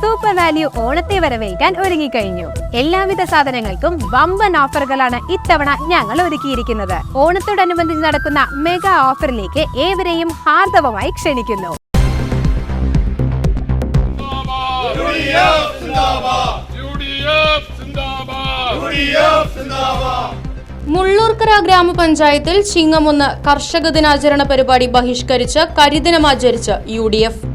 Super value ഓണത്തെ വരവേൽക്കാൻ ഒരുങ്ങിക്കഴിഞ്ഞു. എല്ലാവിധ സാധനങ്ങൾക്കും വമ്പൻ ഓഫറുകളാണ് ഇത്തവണ ഞങ്ങൾ ഒരുക്കിയിരിക്കുന്നത്. ഓണത്തോടനുബന്ധിച്ച് നടക്കുന്ന മെഗാ ഓഫറിലേക്ക് ഏവരെയും ഹാർദവമായി ക്ഷണിക്കുന്നു. മുള്ളൂർക്കര ഗ്രാമപഞ്ചായത്തിൽ ചിങ്ങമൊന്ന് കർഷക ദിനാചരണ പരിപാടി ബഹിഷ്കരിച്ച് കരിദിനമാചരിച്ച് യു ഡി എഫ്.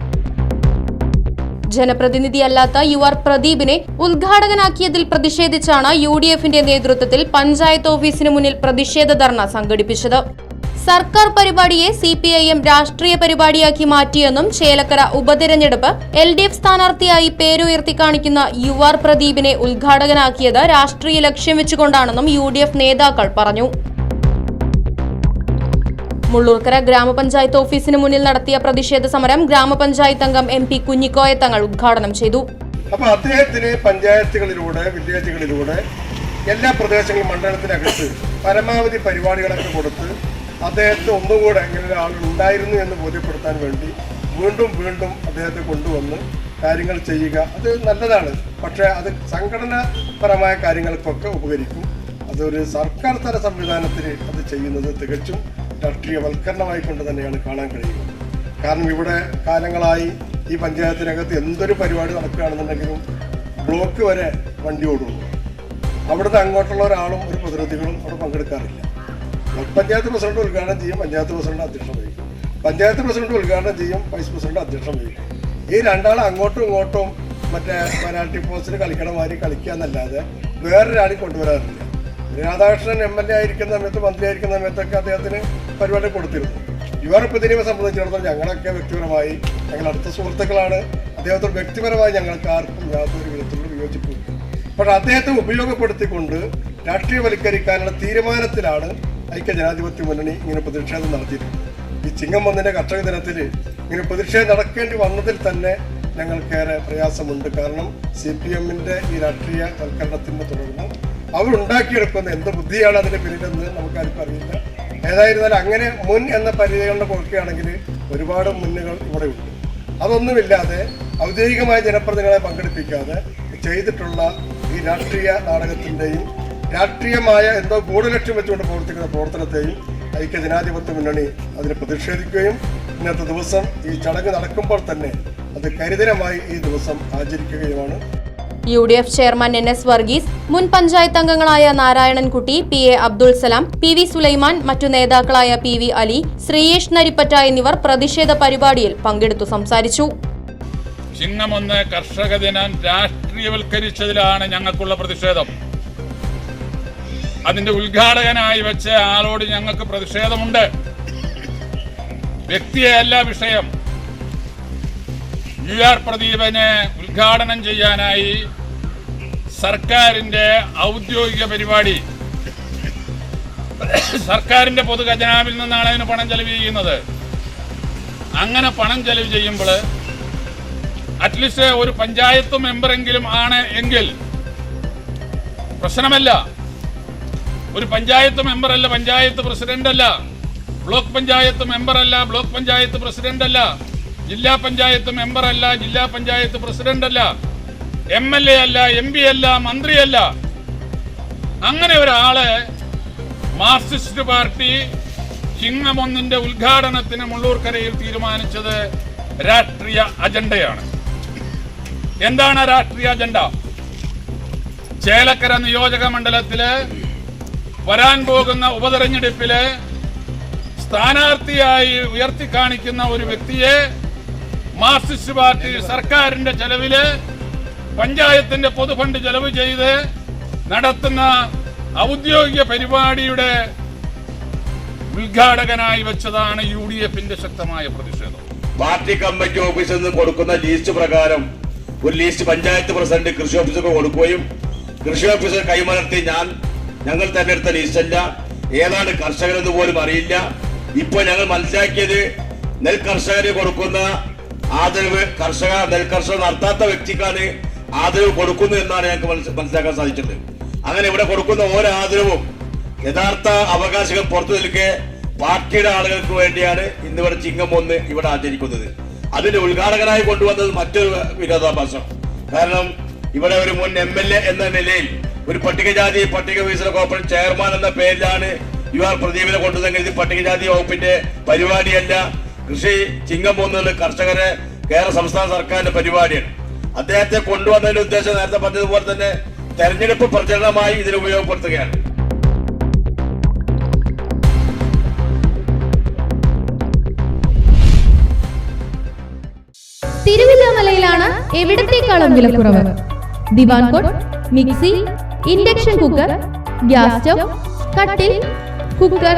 ജനപ്രതിനിധിയല്ലാത്ത യു ആർ പ്രദീപിനെ ഉദ്ഘാടകനാക്കിയതിൽ പ്രതിഷേധിച്ചാണ് യു ഡി എഫിന്റെ നേതൃത്വത്തിൽ പഞ്ചായത്ത് ഓഫീസിന് മുന്നിൽ പ്രതിഷേധ ധർണ സംഘടിപ്പിച്ചത്. സർക്കാർ പരിപാടിയെ സി പി ഐ എം രാഷ്ട്രീയ പരിപാടിയാക്കി മാറ്റിയെന്നും ചേലക്കര ഉപതെരഞ്ഞെടുപ്പ് എൽ ഡി എഫ് സ്ഥാനാർത്ഥിയായി പേരുയർത്തി കാണിക്കുന്ന യു ആർ പ്രദീപിനെ ഉദ്ഘാടകനാക്കിയത് രാഷ്ട്രീയ ലക്ഷ്യം വെച്ചുകൊണ്ടാണെന്നും യു ഡി എഫ് നേതാക്കൾ പറഞ്ഞു. മുള്ളൂർക്കര ഗ്രാമപഞ്ചായത്ത് ഓഫീസിന് മുന്നിൽ നടത്തിയ പ്രതിഷേധ സമരം ഗ്രാമപഞ്ചായത്ത് അംഗം എം പി കുഞ്ഞിക്കോയ തങ്ങൾ ഉദ്ഘാടനം ചെയ്തു. അപ്പൊ അദ്ദേഹത്തിന് പഞ്ചായത്തുകളിലൂടെ വില്ലേജുകളിലൂടെ എല്ലാ പ്രദേശങ്ങളും മണ്ഡലത്തിനകത്ത് പരമാവധി പരിപാടികളൊക്കെ കൊടുത്ത് അദ്ദേഹത്തെ ഒന്നുകൂടെ എങ്ങനെ ഒരാൾ ഉണ്ടായിരുന്നു എന്ന് ബോധ്യപ്പെടുത്താൻ വേണ്ടി വീണ്ടും വീണ്ടും അദ്ദേഹത്തെ കൊണ്ടുവന്ന് കാര്യങ്ങൾ ചെയ്യുക. അത് നല്ലതാണ്. പക്ഷേ അത് സംഘടനാപരമായ കാര്യങ്ങൾക്കൊക്കെ ഉപകരിക്കും. അതൊരു സർക്കാർ തല സംവിധാനത്തിൽ അത് ചെയ്യുന്നത് തികച്ചും രാഷ്ട്രീയവൽക്കരണമായി കൊണ്ട് തന്നെയാണ് കാണാൻ കഴിയുന്നത്. കാരണം ഇവിടെ കാലങ്ങളായി ഈ പഞ്ചായത്തിനകത്ത് എന്തൊരു പരിപാടി നടക്കുകയാണെന്നുണ്ടെങ്കിലും ബ്ലോക്ക് വരെ വണ്ടി ഓടുന്നു. അവിടുത്തെ അങ്ങോട്ടുള്ള ഒരാളും ഒരു പ്രതിനിധികളും അവിടെ പങ്കെടുക്കാറില്ല. ബ്ലോക്ക് പഞ്ചായത്ത് പ്രസിഡന്റ് ഉദ്ഘാടനം ചെയ്യും പഞ്ചായത്ത് പ്രസിഡന്റ് അധ്യക്ഷം വഹിക്കും. പഞ്ചായത്ത് പ്രസിഡന്റ് ഉദ്ഘാടനം ചെയ്യും വൈസ് പ്രസിഡന്റ് അധ്യക്ഷം വഹിക്കും. ഈ രണ്ടാളും അങ്ങോട്ടും ഇങ്ങോട്ടും മറ്റേ പെനാൽറ്റി പോസ്റ്റിൽ കളിക്കണമാതിരി കളിക്കുക എന്നല്ലാതെ വേറൊരാളെയും കൊണ്ടുവരാറില്ല. രാധാകൃഷ്ണൻ എം എൽ എ ആയിരിക്കുന്ന സമയത്ത് മന്ത്രിയായിരിക്കുന്ന സമയത്തൊക്കെ അദ്ദേഹത്തിന് പരിപാടി കൊടുത്തിരുന്നു. യുവർ പ്രതിനിധിയെ സംബന്ധിച്ചിടത്തോളം ഞങ്ങളൊക്കെ വ്യക്തിപരമായി ഞങ്ങൾ അടുത്ത സുഹൃത്തുക്കളാണ്. അദ്ദേഹത്തോട് വ്യക്തിപരമായി ഞങ്ങൾക്ക് ആർക്കും യാതൊരു വിധത്തിലുള്ള വിയോജിപ്പില്ല പക്ഷേ അദ്ദേഹത്തെ ഉപയോഗപ്പെടുത്തിക്കൊണ്ട് രാഷ്ട്രീയവൽക്കരിക്കാനുള്ള തീരുമാനത്തിലാണ് ഐക്യ ജനാധിപത്യ മുന്നണി ഇങ്ങനെ പ്രതിഷേധം നടത്തിയിട്ടുള്ളത് ഈ ചിങ്ങം വന്നിന്റെ കർഷക ദിനത്തിൽ ഇങ്ങനെ പ്രതിഷേധം നടക്കേണ്ടി വന്നതിൽ തന്നെ ഞങ്ങൾക്കേറെ പ്രയാസമുണ്ട്. കാരണം സി പി എമ്മിന്റെ ഈ രാഷ്ട്രീയ വൽക്കരണത്തിന്റെ തുടർന്ന് അവരുണ്ടാക്കിയെടുക്കുന്ന എന്ത് ബുദ്ധിയാണ് അതിന്റെ പിന്നിലെന്ന് നമുക്കാർക്കും അറിയില്ല. ഏതായിരുന്നാലും അങ്ങനെ മുൻ എന്ന പരിധികളുടെ കൊടുക്കുകയാണെങ്കിൽ ഒരുപാട് മുന്നുകൾ ഇവിടെ ഉണ്ട്. അതൊന്നുമില്ലാതെ ഔദ്യോഗികമായ ജനപ്രതിനിധികളെ പങ്കെടുപ്പിക്കാതെ ചെയ്തിട്ടുള്ള ഈ രാഷ്ട്രീയ നാടകത്തിന്റെയും രാഷ്ട്രീയമായ എന്തോ ഗൂഢലക്ഷ്യം വെച്ചുകൊണ്ട് പ്രവർത്തിക്കുന്ന പ്രവർത്തനത്തെയും ഐക്യ ജനാധിപത്യ മുന്നണി അതിന് പ്രതിഷേധിക്കുകയും ഇന്നത്തെ ദിവസം ഈ ചടങ്ങ് നടക്കുമ്പോൾ തന്നെ അത് കരിദിനമായി ഈ ദിവസം ആചരിക്കുകയുമാണ്. U D F chairman N S Varghese മുൻ പഞ്ചായത്ത് അംഗങ്ങളായ Narayanankutty P A Abdul Salam P V Sulaiman മറ്റു നേതാക്കളായ പി വി അലി ശ്രീയേഷ് നരിപ്പറ്റ എന്നിവർ പ്രതിഷേധ പരിപാടിയിൽ പങ്കെടുത്തു സംസാരിച്ചു. ചിഹ്നമൊന്ന് കർഷക ദിനം രാഷ്ട്രീയവൽക്കരിച്ചതിലാണ് ഞങ്ങൾക്കുള്ള പ്രതിഷേധം. അതിന്റെ ഉദ്ഘാടകനായി വെച്ച ആളോട് ഞങ്ങൾക്ക് പ്രതിഷേധമുണ്ട്. വ്യക്തിയല്ല വിഷയം. യു ആർ പ്രദീപനെ ഉദ്ഘാടനം ചെയ്യാനായി സർക്കാരിന്റെ ഔദ്യോഗിക പരിപാടി. സർക്കാരിന്റെ പൊതു ഖജനാവിൽ നിന്നാണ് അതിന് പണം ചെലവ് ചെയ്യുന്നത്. അങ്ങനെ പണം ചെലവ് ചെയ്യുമ്പോൾ അറ്റ്ലീസ്റ്റ് ഒരു പഞ്ചായത്ത് മെമ്പറെങ്കിലും ആണ് എങ്കിൽ പ്രശ്നമല്ല. ഒരു പഞ്ചായത്ത് മെമ്പറല്ല പഞ്ചായത്ത് പ്രസിഡന്റ് അല്ല ബ്ലോക്ക് പഞ്ചായത്ത് മെമ്പറല്ല ബ്ലോക്ക് പഞ്ചായത്ത് പ്രസിഡന്റ് അല്ല ജില്ലാ പഞ്ചായത്ത് മെമ്പർ അല്ല ജില്ലാ പഞ്ചായത്ത് പ്രസിഡന്റ് അല്ല എം എൽ എ അല്ല എം പി അല്ല മന്ത്രിയല്ല അങ്ങനെ ഒരാളെ മാർക്സിസ്റ്റ് പാർട്ടി ചിങ്ങമൊന്നിന്റെ ഉദ്ഘാടനത്തിന് മുള്ളൂർക്കരയിൽ തീരുമാനിച്ചത് രാഷ്ട്രീയ അജണ്ടയാണ്. എന്താണ് രാഷ്ട്രീയ അജണ്ട? ചേലക്കര നിയോജക മണ്ഡലത്തിൽ വരാൻ പോകുന്ന ഉപതെരഞ്ഞെടുപ്പിൽ സ്ഥാനാർത്ഥിയായി ഉയർത്തി കാണിക്കുന്ന ഒരു വ്യക്തിയെ മാർക്സിസ്റ്റ് പാർട്ടി സർക്കാരിന്റെ ചെലവിൽ പഞ്ചായത്തിന്റെ പൊതുഫണ്ട് ചെലവ് ചെയ്ത് നടത്തുന്ന ഔദ്യോഗിക പരിപാടിയുടെ ഉദ്ഘാടകനായി വെച്ചതാണ് യു ഡി എഫിന്റെ ശക്തമായ പ്രതിഷേധം. പാർട്ടി കമ്മിറ്റി ഓഫീസിൽ നിന്ന് കൊടുക്കുന്ന ലീസ്റ്റ് പ്രകാരം ഒരു ലീസ്റ്റ് പഞ്ചായത്ത് പ്രസിഡന്റ് കൃഷി ഓഫീസർക്ക് കൊടുക്കുകയും കൃഷി ഓഫീസർ കൈമലർത്തി ഞാൻ ഞങ്ങൾ തെരഞ്ഞെടുത്ത ലീസ്റ്റല്ല ഏതാണ് കർഷകരെന്ന് പോലും അറിയില്ല. ഇപ്പോൾ ഞങ്ങൾ മനസ്സിലാക്കിയത് നെൽ കർഷകന് കൊടുക്കുന്ന ആദരവ് കർഷക നെൽകർഷകർ നടത്താത്ത വ്യക്തിക്കാണ് ആദരവ് കൊടുക്കുന്നു എന്നാണ് ഞങ്ങൾക്ക് മനസ്സ് മനസ്സിലാക്കാൻ സാധിച്ചത് അങ്ങനെ ഇവിടെ കൊടുക്കുന്ന ഓരോ ആദരവും യഥാർത്ഥ അവകാശികൾ പുറത്തു നിൽക്കെ പാർട്ടിയുടെ ആളുകൾക്ക് വേണ്ടിയാണ് ഇന്ന് ഇവിടെ ചിങ്ങം ഒന്ന് ഇവിടെ ആചരിക്കുന്നത്. അതിന്റെ ഉദ്ഘാടകനായി കൊണ്ടുവന്നത് മറ്റൊരു വിരോധാഭാസം. കാരണം ഇവിടെ ഒരു മുൻ എം എൽ എ എന്ന നിലയിൽ ഒരു പട്ടികജാതി പട്ടിക വികസന കോർപ്പറേഷൻ ചെയർമാൻ എന്ന പേരിലാണ് യു ആർ പ്രദീപിനെ കൊണ്ടുവന്നെങ്കിൽ ഇത് പട്ടികജാതി വകുപ്പിന്റെ പരിപാടിയല്ല. കൃഷി ചിങ്ങം പോകുന്നത് കർഷകരെ കേരള സംസ്ഥാന സർക്കാരിന്റെ പരിപാടിയാണ്. അദ്ദേഹത്തെ കൊണ്ടുവന്നതിന്റെ ഉദ്ദേശം നേരത്തെ പറഞ്ഞതുപോലെ തന്നെ തെരഞ്ഞെടുപ്പ് പ്രചരണമായി ഇതിന് ഉപയോഗപ്പെടുത്തുകയാണ്. തിരുവില്ലാമലയിലാണ് എവിടത്തേക്കാളും വിലക്കുറവ്? Divan cot mixie induction cooker gas stove കട്ടിൽ കുക്കർ